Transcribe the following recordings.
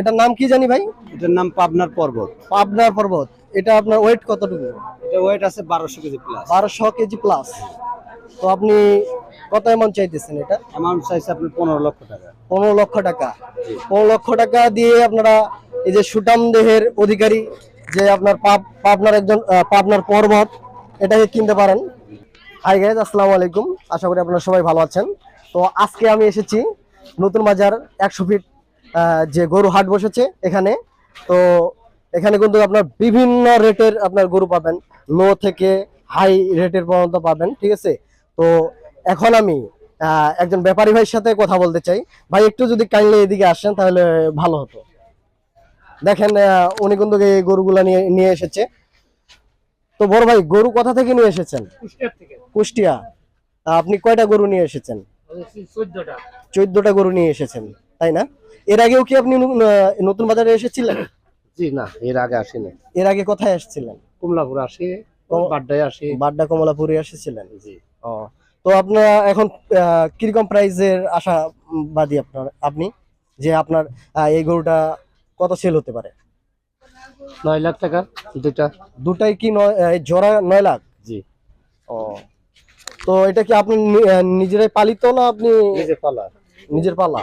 এটার নাম কি জানি ভাই? এটার নাম পাবনার পর্বত। পাবনার পর্বত। এটা আপনার ওয়েট কতটুকু? এটা ওয়েট আছে বারোশো কেজি প্লাস বারোশো কেজি প্লাস তো আপনি কত অ্যামাউন্ট চাইতেছেন এটা? অ্যামাউন্ট চাইছে আপনি পনেরো লক্ষ টাকা। পনেরো লক্ষ টাকা। পনেরো লক্ষ টাকা দিয়ে আপনারা এই যে সুটাম দেহের অধিকারী যে আপনার পাবনার একজন পাবনার পর্বত এটাকে কিনতে পারেন। হাই গাইজ আসসালামু আলাইকুম। আশা করি আপনারা সবাই ভালো আছেন। তো আজকে আমি এসেছি নতুন বাজার একশো ফিট যে গরু হাট বসেছে এখানে তো এখানে কিন্তু আপনার বিভিন্ন রেটের আপনার গরু পাবেন। লো থেকে হাই রেটের পর্যন্ত পাবেন ঠিক আছে? তো এখন আমি একজন ব্যাপারী ভাইয়ের সাথে কথা বলতে চাই। ভাই একটু যদি কাইন্ডলি এদিকে আসেন তাহলে ভালো হতো। দেখেন উনি কিন্তু এই গরুগুলা নিয়ে নিয়ে এসেছে। তো বড় ভাই গরু কোথা থেকে নিয়ে এসেছেন? কুষ্টিয়া। আপনি কয়টা গরু নিয়ে এসেছেন? চোদ্দটা গরু নিয়ে এসেছেন তাই না? এর আগেও কি আপনি নতুন বাজারে এসেছিলেন? জি না এর আগে আসেনি। এর আগে কোথায় এসেছিলেন কুমলাপুর আসি বাড্ডায় আসি। বাড্ডা কমলাপুরে এসেছিলেন? জি। ও তো আপনারা এখন কীরকম প্রাইজের আশা বাদী আপনার আপনি? যে আপনার এই গরুটা কত সেল হতে পারে? নয় লাখ টাকা দুটা দুটাই কি নয় এই জোড়া নয় লাখ? জি। ও তো এটা কি আপনি নিজেরাই পালিত না আপনি নিজে পালা। নিজের পালা।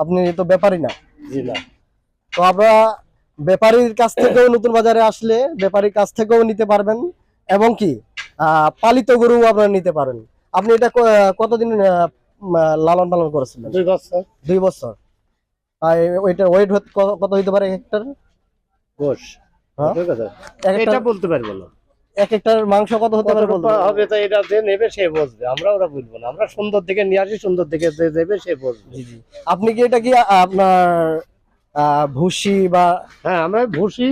আপনি তো ব্যাপারী না। জি না। তো আপনারা ব্যাপারীর কাছ থেকেও নতুন বাজারে আসলে ব্যাপারীর কাছ থেকেও নিতে পারবেন এবং কি আহ, পালিত গরু আপনারা নিতে পারেন। আপনি এটা কতদিন আহ, লালন পালন করেছিলেন? দুই বছর। দুই বছর। আর ওইটার ওয়েট কত হইতে পারে এক হেক্টর গোশ। হ্যাঁ? এক এটা বলতে পারব না। এক মাংস কত হতে পারে বলতে হবে তো এটা যে নেবে সে বসবে আমরা ওরা বলব না। আমরা সুন্দর দিকে নিয়ে আসি সুন্দর দিকে যে দেবে সে বসবে। জি জি। আপনি কি এটা কি আপনার ভুসি বা হ্যাঁ আমরা ভুসি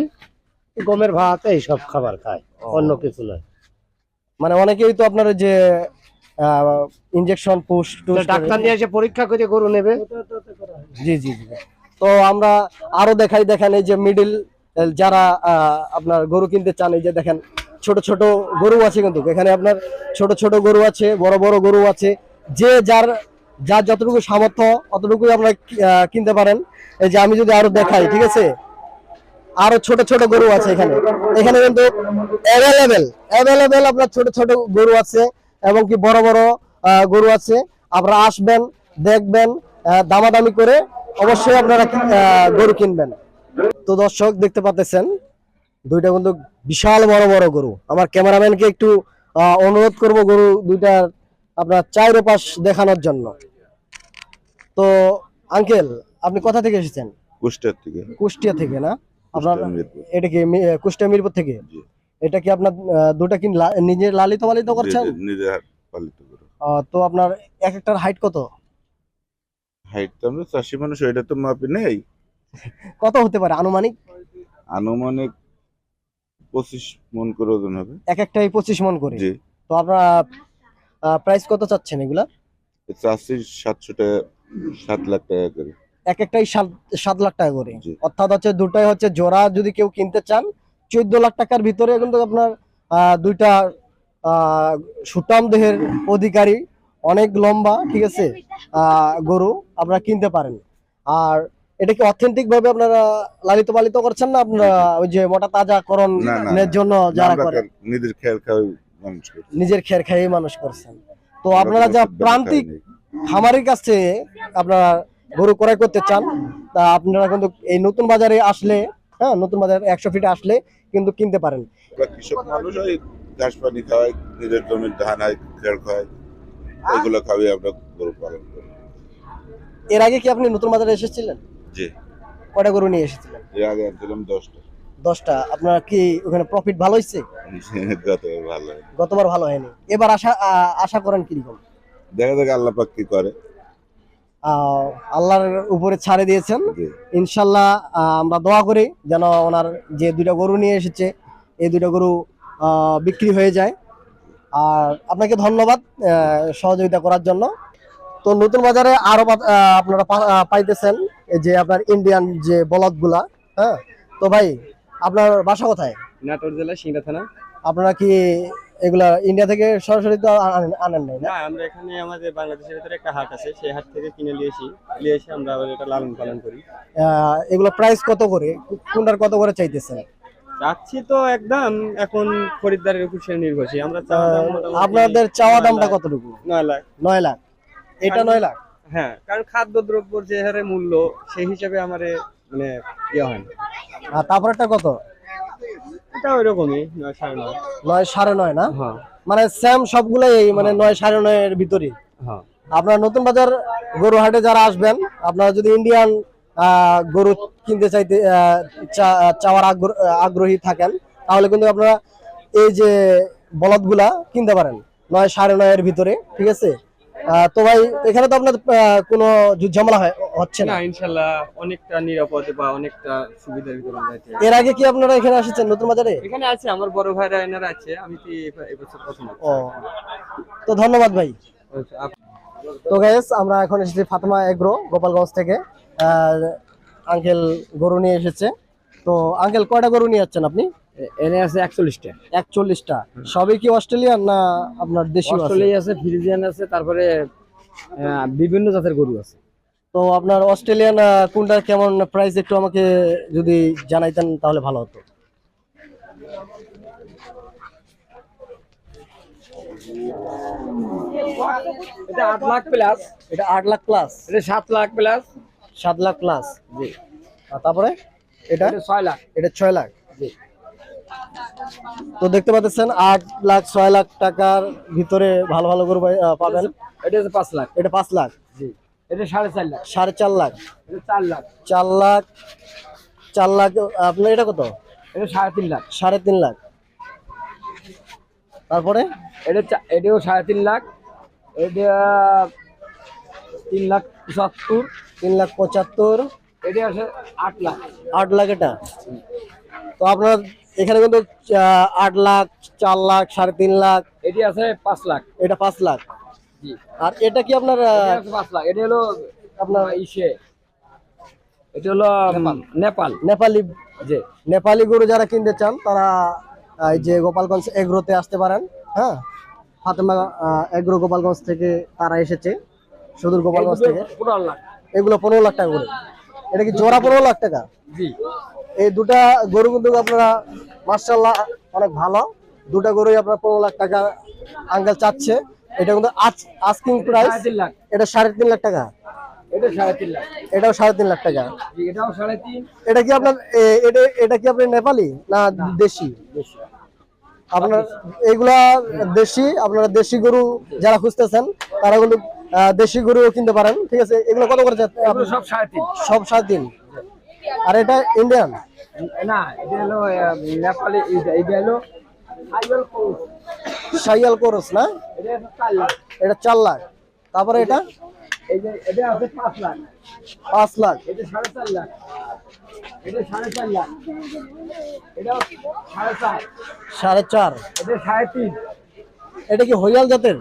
গমের ভাত এইসব খাবার খাই অন্য কিছু নয়। মানে অনেকেই তো আপনার যে ইনজেকশন পুশ তো ডাক্তার নিয়ে এসে পরীক্ষা করে গরু নেবে। জি জি জি। তো আমরা আরও দেখাই দেখেন এই যে মিডিল যারা আপনার গরু কিনতে চান এই যে দেখেন ছোট ছোট গরু আছে কিন্তু। এখানে আপনার ছোট ছোট গরু আছে, বড় বড় গরু আছে। যে যার যার যতটুকু সামর্থ্য, অতটুকুই আপনারা কিনতে পারেন। এই যে আমি যদি আরও দেখাই, ঠিক আছে? আরও ছোট ছোট গরু আছে এখানে। এখানে কিন্তু অ্যাভেলেবেল অ্যাভেলেবেল আপনার ছোট ছোট গরু আছে এবং কি বড় বড় গরু আছে। আপনারা আসবেন, দেখবেন দামাদামি করে অবশ্যই আপনারা গরু কিনবেন। তো দর্শক দেখতে পাচ্ছেন দুইটা কিন্তু বিশাল বড় বড় গরু। আমার ক্যামেরাম্যানকে একটু অনুরোধ করব গরু দুইটার আপনার চাইরো পাশ দেখানোর জন্য। তো আঙ্কেল আপনি কোথা থেকে এসেছেন? কুষ্টার থেকে। কুষ্টিয়া থেকে না? আপনার এটা কি কুষ্টিয়া মিরপুর থেকে? এটা কি আপনার দুটা কি নিজের লালিত পালিত করছেন? নিজে- নিজে পালিত তো আপনার এক একটার হাইট কত? হাইট তো আমরা চাষি মানুষ ওইটা তো মাপি নেই। কত হতে পারে আনুমানিক? আনুমানিক পঁচিশ মন করে ওজন হবে। এক একটাই পঁচিশ মন করে? জি। তো আপনার প্রাইস কত চাচ্ছেন এগুলা? চাষি সাতশো টাকা সাত লাখ টাকা করে। এক একটাই সাত সাত লাখ টাকা করে? অর্থাৎ হচ্ছে দুটাই হচ্ছে জোড়া যদি কেউ কিনতে চান চোদ্দ লাখ টাকার ভিতরে কিন্তু আপনার দুইটা সুটাম দেহের অধিকারী অনেক লম্বা ঠিক আছে গরু আপনারা কিনতে পারেন। আর এটা কি অথেন্টিক ভাবে আপনারা লালিত পালিত করছেন না আপনারা ওই যে মোটা তাজা করণ না, না, এর জন্য যারা করেন নিজের খেয়াল খাওয়াই মানুষ নিজের খের খেয়ে মানুষ করছেন। তো আপনারা যা প্রান্তিক খাই খামারের কাছে আপনারা গরু ক্রয় করতে চান তা আপনারা কিন্তু এই নতুন বাজারে আসলে হ্যাঁ নতুন বাজারে একশো ফিটে আসলে কিন্তু কিনতে পারেন। কৃষক মানুষ ওই ঘাস পানি খাওয়াই নিজের জমির ধান হয় খেয়াল খাওয়াই এগুলো খাওয়াই আমরা গরু পালন করি। এর আগে কি আপনি নতুন বাজারে এসেছিলেন? জি। কয়টা গরু নিয়ে এসেছিলেন? এর আগে আনছিলাম দশটা। দশটা। আপনার কি ওখানে প্রফিট ভালো হয়েছে? গত ভালো গতবার ভালো হয়নি। এবার আশা আ- আশা করেন কীরকম? দেখা যাক আল্লাহ পাক কি করে। আহ, আল্লাহর উপরে ছাড়ে দিয়েছেন। জি। ইনশাল্লাহ আহ, আমরা দোয়া করি যেন ওনার যে দুইটা গরু নিয়ে এসেছে এই দুইটা গরু আহ, বিক্রি হয়ে যায়। আর আপনাকে ধন্যবাদ আহ, সহযোগিতা করার জন্য। তো নতুন বাজারে আরও আপনারা পাইতেছেন এই যে আপনার ইন্ডিয়ান যে বলদগুলা হ্যাঁ? তো ভাই আপনার বাসা কোথায়? নাটোর জেলা সিংড়া থানা। আপনারা কি এগুলা ইন্ডিয়া থেকে সরাসরি তো আনেন আনেন নাই না? আমরা এখানে আমাদের বাংলাদেশের ভিতরে একটা হাট আছে সেই হাট থেকে কিনে নিয়ে নিয়ে এসে আমরা আবার এটা লালন পালন করি। এগুলো প্রাইস কত করে? কোনটার কত করে চাইতেছেন? চাচ্ছি তো একদম এখন খরিদ্দারের উপর সে নির্ভরশীল। আমরা আপনাদের চাওয়া দামটা কতটুকু? নয় লাখ। নয় লাখ। এটা নয় লাখ। হ্যাঁ কারণ খাদ্য দ্রব্যর যে হারে মূল্য সেই হিসাবে আমারে মানে ইয়ে হয় না। আর তারপরটা কত? এটা ওই রকমই নয় সাড়ে নয়। নয় সাড়ে নয় না? হ্যাঁ। মানে সেম সবগুলাই মানে নয় সাড়ে নয়ের ভিতরে হ্যাঁ। আপনার নতুন বাজার গরু হাটে যারা আসবেন আপনারা যদি ইন্ডিয়ান গরু কিনতে চাইতে চাওয়ার আগ্র- আগ্রহী থাকেন তাহলে কিন্তু আপনারা এই যে বলদগুলা কিনতে পারেন। নয় সাড়ে নয়ের ভিতরে ঠিক আছে? তো ভাই এখানে তো আপনার কোনো ঝামেলা হয়- হচ্ছে না? ইনশাল্লাহ অনেকটা নিরাপদে বা অনেকটা সুবিধার ভিতরে আমরা এর আগে কি আপনারা এখানে এসেছেন নতুন বাজারে? এখানে আছে আমার বড় ভাইরা এনারা আছে আমি কি এই- এবছর প্রথম ও তো ধন্যবাদ ভাই। আচ্ছা, তো গাইস আমরা এখন এসেছি ফাতেমা এগ্রো গোপালগঞ্জ থেকে। আঙ্কেল গরু নিয়ে এসেছে। তো আঙ্কেল কয়টা গরু নিয়ে যাচ্ছেন আপনি? এনে আছে একচল্লিশটা। একচল্লিশটা। সবই কি অস্ট্রেলিয়ান না আপনার দেশি অস্ট্রেলিয়া আছে ফ্রিজিয়ান আছে তারপরে আহ, বিভিন্ন জাতের গরু আছে। তো আপনার অস্ট্রেলিয়ান কোনটা কেমন প্রাইস একটু আমাকে যদি জানাইতেন তাহলে ভালো হতো। এটা আট লাখ প্লাস এটা আট লাখ প্লাস এটা সাত লাখ প্লাস সাত লাখ প্লাস জি। তারপরে? এটা? ছয় লাখ। এটা ছয় লাখ। তো দেখতে পাচ্ছেন আট লাখ ছয় লাখ টাকার ভিতরে ভালো ভালো গরু পাবেন। এটা হচ্ছে পাঁচ লাখ। এটা পাঁচ লাখ? জি। এটা সাড়ে চার লাখ। সাড়ে চার লাখ। চার লাখ। চার লাখ চার লাখ আপনার এটা কত? এটা সাড়ে তিন লাখ। সাড়ে তিন লাখ। তারপরে? এটা এটাও সাড়ে তিন লাখ। এটা তিন লাখ পঁচাত্তর। তিন লাখ পঁচাত্তর। এটা আছে আট লাখ। আট লাখ এটা। তো আপনার এখানে কিন্তু আট লাখ চার লাখ সাড়ে তিন লাখ। এটি আছে পাঁচ লাখ। এটা পাঁচ লাখ। আর এটা কি আপনার পাঁচ লাখ। এটা হলো আপনার ইসে। এটা হলো নেপাল। নেপালি। যে নেপালি গরু যারা কিনতে চান তারা এই যে গোপালগঞ্জ এগ্রোতে আসতে পারেন হ্যাঁ? ফাতেমা এগ্রো গোপালগঞ্জ থেকে তারা এসেছে সুদূর গোপালগঞ্জ থেকে। পনেরো লাখ। এগুলো পনেরো লাখ টাকা করে। এটা কি জোড়া পনেরো লাখ টাকা? জি। এই দুটা গরু কিন্তু আপনারা মার্শাল্লাহ অনেক ভালো। দুটা গরুই আপনার পনেরো লাখ টাকা আঙ্কেল চাচ্ছে। এটা কিন্তু আস্কিং প্রাইস এটা সাড়ে তিন লাখ। টাকা? এটাও সাড়ে তিন লাখ টাকা? এটা কি আপনার এটা কি আপনার নেপালি না দেশি? আপনার এগুলা দেশি আপনারা দেশি গরু যারা খুঁজতেছেন তারা কিন্তু দেশি গরুও কিনতে পারেন। ঠিক আছে? এগুলো কত করে যাচ্ছে সব সাড়ে তিন। সব সাড়ে তিন। আর এটা ইন্ডিয়ান না এটা হলো নেপালি এটা এটা হলো সাইয়াল কোরস। না? এটা চার লাখ। তারপরে এটা? এটা আছে পাঁচ লাখ। পাঁচ লাখ। এটা সাড়ে চার লাখ। এটা সাড়ে চার লাখ। এটা সাড়ে চার। সাড়ে চার। এটা সাড়ে তিন। এটা কি হরিয়াল জাতের?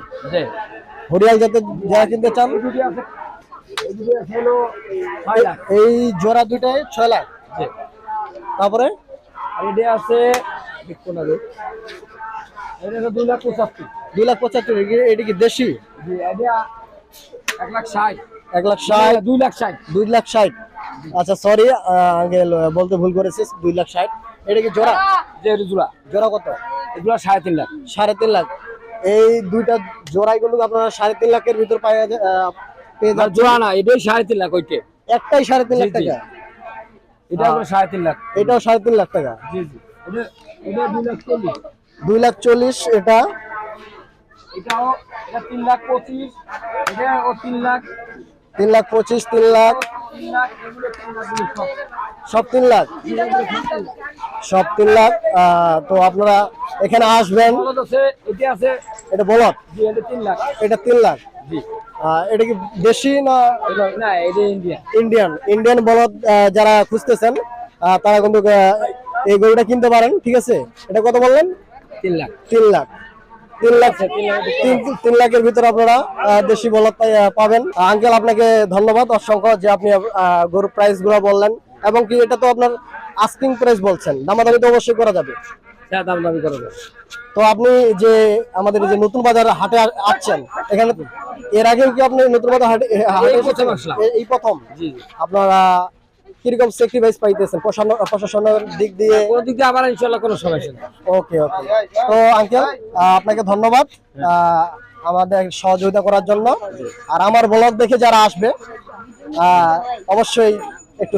হরিয়াল জাতের যারা কিনতে চান? এই জোড়া দুইটায় ছয় লাখ। তারপরে? এটা আছে এটা দুই লাখ পঁচাত্তর। দুই লাখ পঁচাত্তর এটা কি দেশি? এক লাখ ষাট। এক লাখ ষাট। দুই লাখ ষাট। দুই লাখ ষাট। আচ্ছা সরি বলতে ভুল করেছিস দুই লাখ ষাট। এটা কি জোড়া? যে রুজুরা জোড়া। কত? এগুলো সাড়ে তিন লাখ। সাড়ে তিন লাখ। এই দুইটা জোড়াই কিন্তু আপনারা সাড়ে তিন লাখের ভিতর পাওয়া যায় যাচ্ছেন? জোড়া না এটাই সাড়ে তিন লাখ ওইটে একটাই সাড়ে তিন লাখ। টাকা? এটা হলো সাড়ে তিন লাখ এটাও সাড়ে তিন লাখ টাকা? জি জি। দুই লাখ চল্লিশ। এটা? এটাও এটা তিন লাখ পঁচিশ এটা ও তিন লাখ। তিন লাখ পঁচিশ তিন লাখ? সব। তিন লাখ? সব তিন লাখ। তো আপনারা এখানে আসবেন। এটা আছে। এটা এটা তিন লাখ। এটা তিন লাখ। এটা কি দেশি না না এটা ইন্ডিয়া ইন্ডিয়ান ইন্ডিয়ান বলদ যারা খুঁজতেছেন তারা কিন্তু এই গরুটা কিনতে পারেন ঠিক আছে? এটা কত বললেন? তিন লাখ। তিন লাখ। তিন লাখ তিন তিন লাখের ভিতরে আপনারা দেশি বলদ পাবেন। আঙ্কেল আপনাকে ধন্যবাদ অসংখ্য যে আপনি গরুর প্রাইসগুলো বললেন। এবং কি এটা তো আপনার আস্কিং প্রাইস বলছেন। দামাদামি তো অবশ্যই করা যাবে। যা দাম দামি করে তো আপনি যে আমাদের যে নতুন বাজার হাটে আসছেন এখানে এর আগেও কি আপনি নতুন হাটে এই প্রথম আপনারা কীরকম স্যাক্রিফাইস পাইতেছেন? প্রশাসনের দিক দিয়ে কোনো দিক দিয়ে আবার কোনো সমস্যা নেই। ওকে ওকে। তো আঙ্কেল আপনাকে ধন্যবাদ আমাদের সহযোগিতা করার জন্য। আর আমার ব্লগ দেখে যারা আসবে অবশ্যই একটু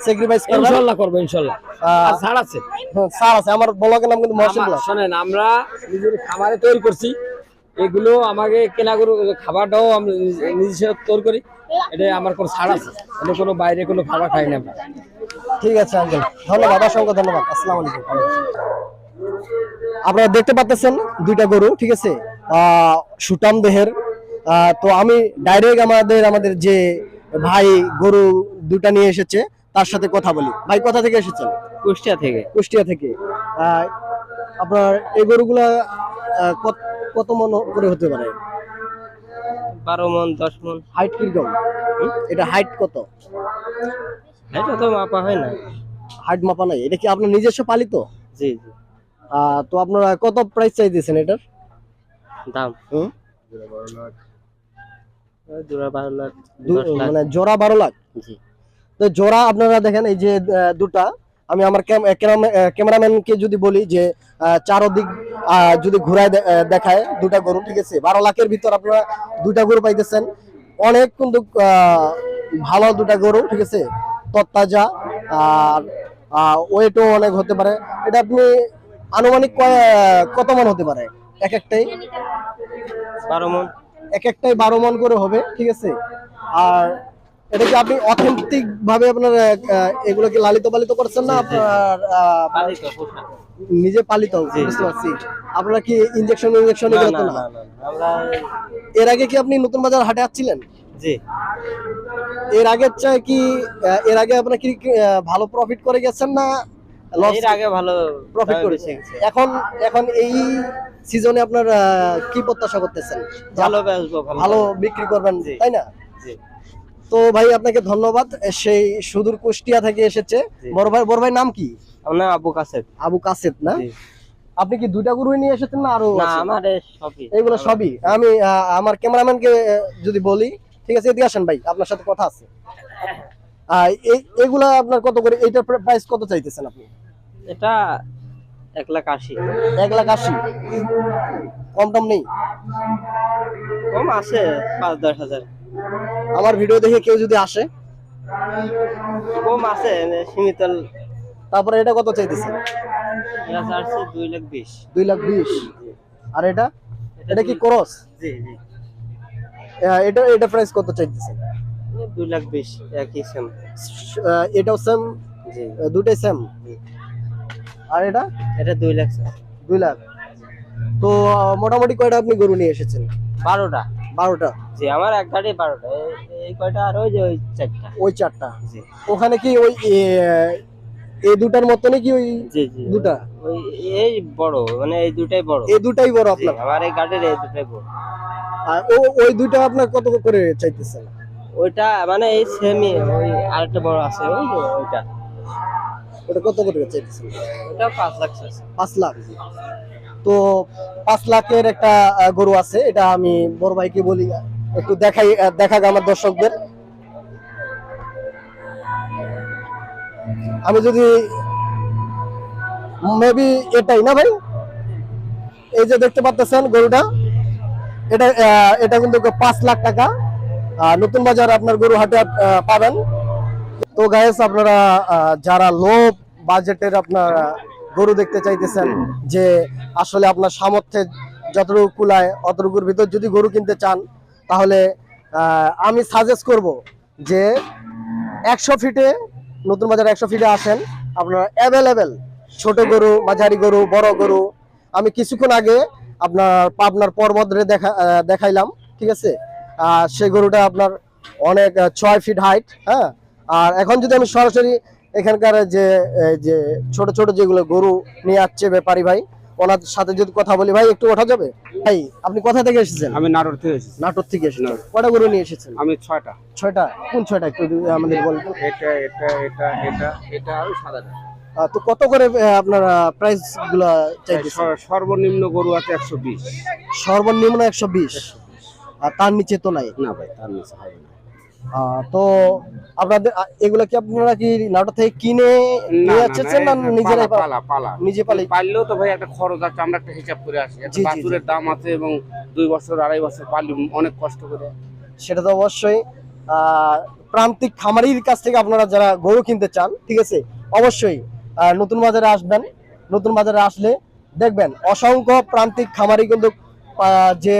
স্যাক্রিফাইস করব ইনশাল্লাহ আর ছাড় আছে? স্যার আছে। আমার ব্লগের নাম কিন্তু মহসিন আমার- ব্লগ শোনেন আমরা নিজের খাবারে তৈরি করছি। এগুলো আমাকে কেনা গরু খাবারটাও আমরা নিজে- তৈরি করি। এটা আমার কোনো ছাড় আছে। এটা কোনো বাইরে কোনো খাবার খাই না আমরা। ঠিক আছে আঙ্কেল ধন্যবাদ অসংখ্য ধন্যবাদ। আসসালামু আলাইকুম। আপনারা দেখতে পাচ্ছেন দুইটা গরু ঠিক আছে? আহ, সুটাম দেহের। আহ, তো আমি ডাইরেক্ট আমাদের আমাদের যে ভাই গরু দুটা নিয়ে এসেছে তার সাথে কথা বলি। ভাই কোথা থেকে এসেছেন? কুষ্টিয়া থেকে। কুষ্টিয়া থেকে। আহ, আপনার এই গরুগুলা কত- মন করে হতে পারে? বারো মন দশ মন। হাইট কীরকম? এটা হাইট কত? এটা তো মাপা হয় না। হাইট মাপা নাই। এটা কি আপনার নিজস্ব পালিত? জি জি। তো আপনারা কত প্রাইস চাইতেছেন এটার? দাম? হুম? মানে জোড়া বারো লাখ? জি। তো জোড়া আপনারা দেখেন এই যে দুটা। আমি আমার ক্যামেরাম্যানকে যদি বলি যে চারোদিক যদি ঘুরায় দেখায় দুটা গরু ঠিক আছে? বারো লাখের ভিতর আপনারা দুটা গরু পাইতেছেন। অনেক কিন্তু ভালো দুটা গরু ঠিক আছে? তত্তাজা আর ওয়েটও অনেক হতে পারে। এটা আপনি আনুমানিক কত মন হতে পারে? এক একটাই? বারো মন। এক একটাই বারো মন করে হবে ঠিক আছে? আর এটা কি আপনি অথেন্টিক ভাবে আপনার আহ, এগুলো কি লালিত পালিত করছেন না আপনার নিজে পালিত? বুঝতে পারছি। আপনারা কি ইনজেকশন ইনজেকশন এগুলো তো না? না না, আমরা এর আগে কি আপনি নতুন বাজার হাটে আসছিলেন? জি। এর আগে চাই কি এর আগে আপনারা কি ভালো প্রফিট করে গেছেন না এর আগে ভালো প্রফিট করেছে এখন এখন এই সিজনে আপনার কি প্রত্যাশা করতেছেন? ভালো ভালো বিক্রি করবেন তাই না? জি। তো ভাই আপনাকে ধন্যবাদ। সেই সুদূর কুষ্টিয়া থেকে এসেছে। বড় ভাই বড় ভাই নাম কি? আমরা আবু কাসের আবু কাসেদ না? আপনি কি দুইটা গরুই নিয়ে এসেছেন না আরও আমার সবই। এইগুলো সবই। আমি আমার ক্যামেরাম্যানকে যদি বলি ঠিক আছে এদিকে আসেন ভাই আপনার সাথে কথা আছে। এগুলা আপনার কত করে এইটার প্রাইস কত চাইতেছেন আপনি? এটা এক লাখ আশি। এক লাখ আশি? কম দাম নেই? কম আছে পাঁচ দশ হাজার। আমার ভিডিও দেখে কেউ যদি আসে? কম আছে সীমিত তারপরে এটা কত চাইতেছেন এটা চার্জে দুই লাখ বিশ। দুই লাখ বিশ। আর এটা? এটা কি ক্রস জি জি। এটা এটা প্রাইস কত চাইতেছেন এই দুই লাখ বিশ একই সেম এটাও সেম জি। দুটাই সেম আর এটা? এটা দুই লাখ দুই লাখ। তো মোটামুটি কয়টা আপনি গরু নিয়ে এসেছেন? বারোটা। বারোটা? জি আমার এক গাড়ি বারোটা। এই- কয়টা আর ওই যে ওই চারটা। ওই চারটা? জি। ওখানে কি ওই এই দুটার মতনই কি ওই জি জি। দুটা? ওই এই বড় মানে এই দুটাই বড়। এই দুটাই বড় আপনার? আমার এই গাড়ির এই দুটাই বড়। আর ও ওই দুইটা আপনার কত করে চাইতেছেন? ওইটা মানে এই সেমি ওই আরেকটা বড় আছে ওই ওইটা। ওটা কত করে চাইতেছেন? ওটা পাঁচ লাখ আছে পাঁচ লাখ। তো পাঁচ লাখের একটা গরু আছে, এটা আমি বড় ভাইকে বলি, একটু দেখাই দেখাক আমার দর্শকদের। আমি যদি মেবি এটাই না ভাই? এই যে দেখতে পাচ্ছেন গরুটা, এটা এটা কিন্তু পাঁচ লাখ টাকা। নতুন বাজার আপনার গরু হাটে পাবেন। তো গায়েস আপনারা যারা লো বাজেটের আপনার গরু দেখতে চাইতেছেন যে আসলে আপনার সামর্থ্যে যতটুকু কুলায় অতটুকুর ভিতর যদি গরু কিনতে চান তাহলে আমি সাজেস্ট করব যে একশো ফিটে নতুন বাজার একশো ফিটে আসেন। আপনার অ্যাভেলেবেল ছোট গরু মাঝারি গরু বড় গরু। আমি কিছুক্ষণ আগে আপনার পাবনার পর্বতরে দেখা দেখাইলাম ঠিক আছে? আর সেই গরুটা আপনার অনেক ছয় ফিট হাইট হ্যাঁ? আর এখন যদি আমি সরাসরি এখানকার যে যে ছোট ছোট যেগুলো গরু নিয়ে আসছে ব্যাপারী ভাই ওনার সাথে যদি কথা বলি ভাই একটু ওঠা যাবে? ভাই আপনি কোথা থেকে এসেছেন? আমি নাটোর থেকে এসেছি। নাটোর থেকে এসেছেন। কটা গরু নিয়ে এসেছেন? আমি ছয়টা। ছয়টা? কোন ছয়টা একটু আমাদের বলবেন এটা এটা এটা এটা এটা আর সাদাটা। তো কত করে আপনারা প্রাইসগুলা সর্বনিম্ন গরু আছে একশো বিশ। সর্বনিম্ন একশো বিশ। আর তার নিচে তো নাই? না ভাই তার নিচে হবে না। তো আপনাদের এগুলা কি আপনারা কি নাটোর থেকে কিনে নিয়ে আসছেন না নিজেরাই পালা, পালা? নিজে পালি পারলেও তো ভাই একটা খরচ আছে আমরা একটা হিসাব করে আসি। একটা। বাছুরের দাম আছে এবং দুই বছর আড়াই বছর পালি অনেক কষ্ট করে। সেটা তো অবশ্যই। প্রান্তিক খামারির কাছ থেকে আপনারা যারা গরু কিনতে চান ঠিক আছে? অবশ্যই নতুন বাজারে আসবেন। নতুন বাজারে আসলে দেখবেন অসংখ্য প্রান্তিক খামারি কিন্তু আহ, যে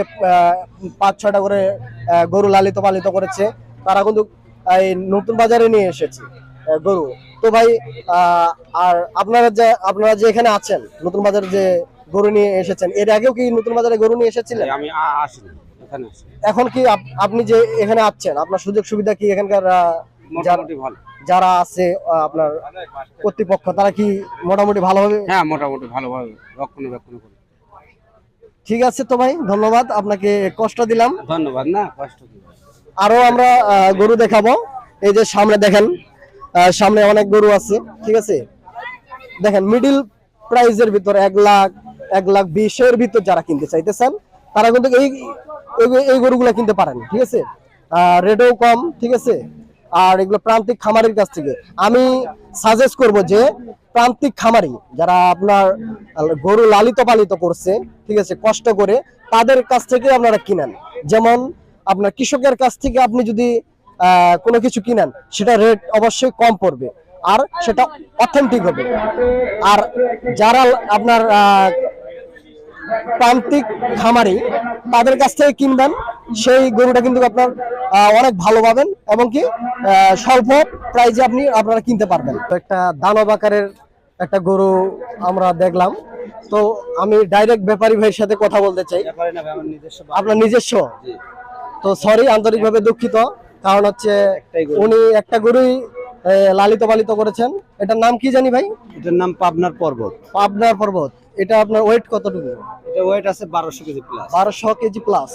পাঁচ ছয়টা করে আহ, গরু লালিত পালিত করেছে। তারা কিন্তু এই নতুন বাজারে নিয়ে এসেছে গরু। তো ভাই আর আপনারা যে আপনারা যে এখানে আছেন নতুন বাজারে যে গরু নিয়ে এসেছেন এর আগেও কি নতুন বাজারে গরু নিয়ে এসেছিলেন? আমি আ- আসিনি এখানে আসি এখন কি আপনি যে এখানে আছেন আপনার সুযোগ সুবিধা কি এখানকার যারা- মোটামুটি ভালো। যারা আছে আপনার কর্তৃপক্ষ তারা কি মোটামুটি ভালোভাবে? হ্যাঁ মোটামুটি ভালোভাবে রক্ষণাবেক্ষণ করি। ঠিক আছে তো ভাই ধন্যবাদ আপনাকে কষ্ট দিলাম। ধন্যবাদ না কষ্ট কি আরও আমরা গরু দেখাবো। এই যে সামনে দেখেন সামনে অনেক গরু আছে, ঠিক আছে? দেখেন মিডিল প্রাইজের ভিতর এক লাখ এক লাখ বিশের ভিতর যারা কিনতে চাইতেছেন, তারা কিন্তু এই, এই- গরুগুলো কিনতে পারেন, ঠিক আছে? রেটও কম, ঠিক আছে? আর এগুলো প্রান্তিক খামারির কাছ থেকে। আমি সাজেস্ট করব যে, প্রান্তিক খামারি, যারা আপনার গরু লালিত পালিত করছে, ঠিক আছে, কষ্ট করে, তাদের কাছ থেকে আপনারা কিনেন। যেমন আপনার কৃষকের কাছ থেকে আপনি যদি কোনো কিছু কিনেন সেটা রেট অবশ্যই কম পড়বে। আর সেটা অথেন্টিক হবে। আর যারা আপনার প্রান্তিক খামারি তাদের কাছ থেকে কিনবেন সেই গরুটা কিন্তু আপনার অনেক ভালো পাবেন এবং কি স্বল্প প্রাইজে আপনি আপনারা কিনতে পারবেন। তো একটা দানব আকারের একটা গরু আমরা দেখলাম। তো আমি ডাইরেক্ট ব্যাপারী ভাইয়ের সাথে কথা বলতে চাই। আপনার নিজস্ব? তো সরি আন্তরিকভাবে দুঃখিত। কারণ হচ্ছে উনি একটা গরুই লালিত পালিত করেছেন। এটার নাম কি জানি ভাই? এটার নাম পাবনার পর্বত। পাবনার পর্বত। এটা আপনার ওয়েট কতটুকু? এটা ওয়েট আছে বারোশো কেজি প্লাস বারোশো কেজি প্লাস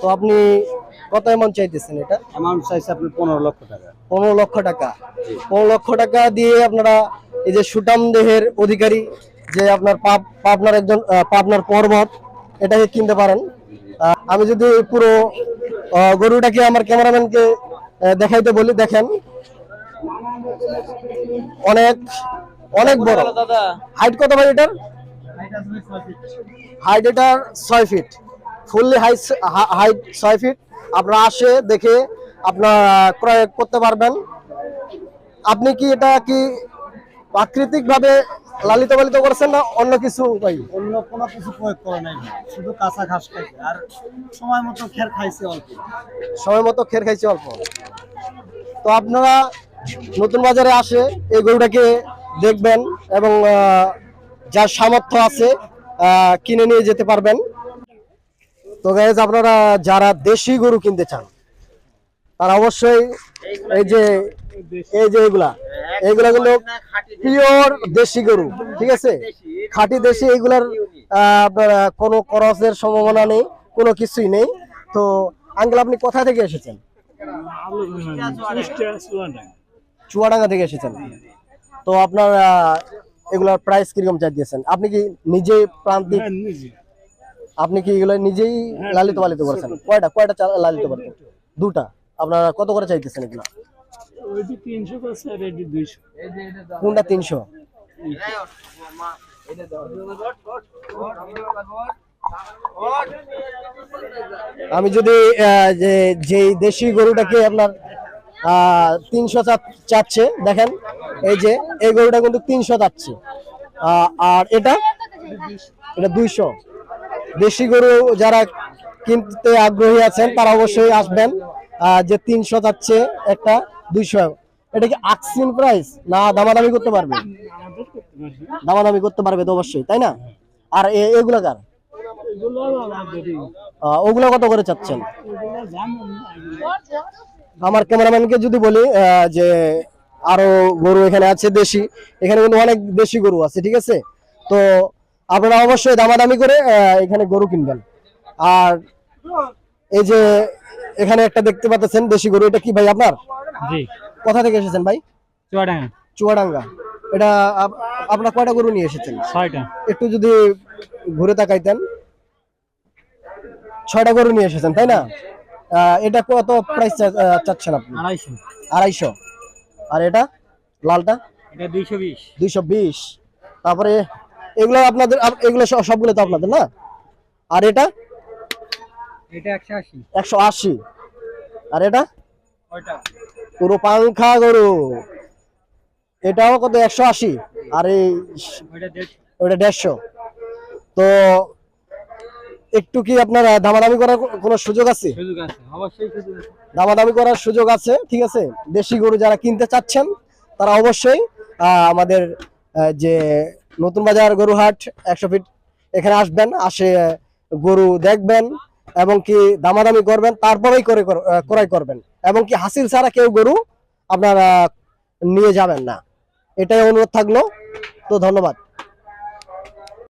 তো আপনি কত এমন চাইতেছেন এটা? অ্যামাউন্ট চাইছে আপনি পনেরো লক্ষ টাকা। পনেরো লক্ষ টাকা। পনেরো লক্ষ টাকা দিয়ে আপনারা এই যে সুটাম দেহের অধিকারী যে আপনার পাপ পাবনার একজন পাবনার পর্বত এটাকে কিনতে পারেন। আমি যদি পুরো গরুটাকে আমার ক্যামেরাম্যানকে দেখাইতে বলি, দেখেন। অনেক অনেক বড়। হাইট কত ভাই এটার? হাইট এটার ছয় ফিট ফুললি হাইট হাইট ছয় ফিট আপনারা আসে, দেখে আপনার ক্রয় করতে পারবেন। আপনি কি এটা কি প্রাকৃতিক ভাবে লালিত পালিত করেছেন না অন্য কিছু ভাই অন্য কোনো কিছু প্রয়োগ করে নাই। শুধু কাঁচা ঘাস খাইছে। আর সময় মতো খের খাইছে অল্প। সময় মতো খের খাইছে অল্প। তো আপনারা নতুন বাজারে আসে এই গরুটাকে দেখবেন এবং যার সামর্থ্য আছে কিনে নিয়ে যেতে পারবেন। তো গাইজ আপনারা যারা দেশি গরু কিনতে চান তারা অবশ্যই এই যে এই যে এগুলা এগুলা কিন্তু পিওর দেশি গরু ঠিক আছে? খাঁটি দেশি আহ, কোনো খরচের সম্ভাবনা নেই কোনো কিছুই নেই। তো আঙ্কেল আপনি কোথা থেকে এসেছেন? চুয়াডাঙ্গা থেকে এসেছেন। তো আপনার এগুলার প্রাইস কীরকম চাই দিয়েছেন? আপনি কি নিজে প্রান্তিক আপনি কি এগুলো নিজেই লালিত পালিত করেছেন? কয়টা? কয়টা লালিত পালিত? দুটা। আপনারা কত করে চাইতেছেন এগুলো? আমি যদি যে দেশি গরুটাকে আপনার তিনশো চাচ্ছে, দেখেন, এই যে, এই গরুটা কিন্তু তিনশো চাচ্ছে। আর এটা? এটা দুইশো। দেশি গরু যারা কিনতে আগ্রহী আছেন, তারা অবশ্যই আসবেন। যে তিনশো চাচ্ছে একটা দুইশো এটা কি আকসিন প্রাইস না, দামাদামি করতে পারবে? দামাদামি করতে পারবে তো অবশ্যই, তাই না? আর এগুলা কার? ওগুলো কত করে চাচ্ছেন? আমার ক্যামেরাম্যানকে যদি বলি যে আরও গরু এখানে আছে দেশি, এখানে কিন্তু অনেক দেশি গরু আছে, ঠিক আছে? তো আপনারা অবশ্যই দামাদামি করে এখানে গরু কিনবেন। আর এই যে এখানে একটা দেখতে পাচ্ছেন দেশি গরু এটা কি ভাই আপনার? জি। কোথা থেকে এসেছেন ভাই? চুয়াডাঙ্গা। চুয়াডাঙ্গা। এটা আপ- আপনার কয়টা গরু নিয়ে এসেছেন? ছয়টা। একটু যদি ঘুরে তাকাইতেন। ছয়টা গরু নিয়ে এসেছেন তাই না? এটা কত প্রাইস চাচ্ছেন আপনি? আড়াইশো। আড়াইশো। আর এটা? লালটা? এটা দুইশো বিশ। দুইশো বিশ। তারপরে এগুলো আপনাদের এগুলো সব- সবগুলো তো আপনাদের না? আর এটা? এটা একশো আশি। একশো আশি। আর এটা? ওইটা। পুরো পাংখা গরু। এটাও কত? একশো আশি। আর এই ওইটা দেড়শো। ওটা দেড়শো। তো একটু কি আপনার দামাদামি করার কোনো সুযোগ আছে? সুযোগ আছে অবশ্যই সুযোগ আছে। দামাদামি করার সুযোগ আছে ঠিক আছে? দেশি গরু যারা কিনতে চাচ্ছেন তারা অবশ্যই আমাদের যে নতুন বাজার গরুহাট একশো ফিট এখানে আসবেন আসে গরু দেখবেন। এবং কি দামাদামি করবেন, তারপরেই করে কর- ক্রয় করবেন। এবং কি হাসিল ছাড়া কেউ গরু আপনারা নিয়ে যাবেন না। এটাই অনুরোধ থাকল। তো ধন্যবাদ।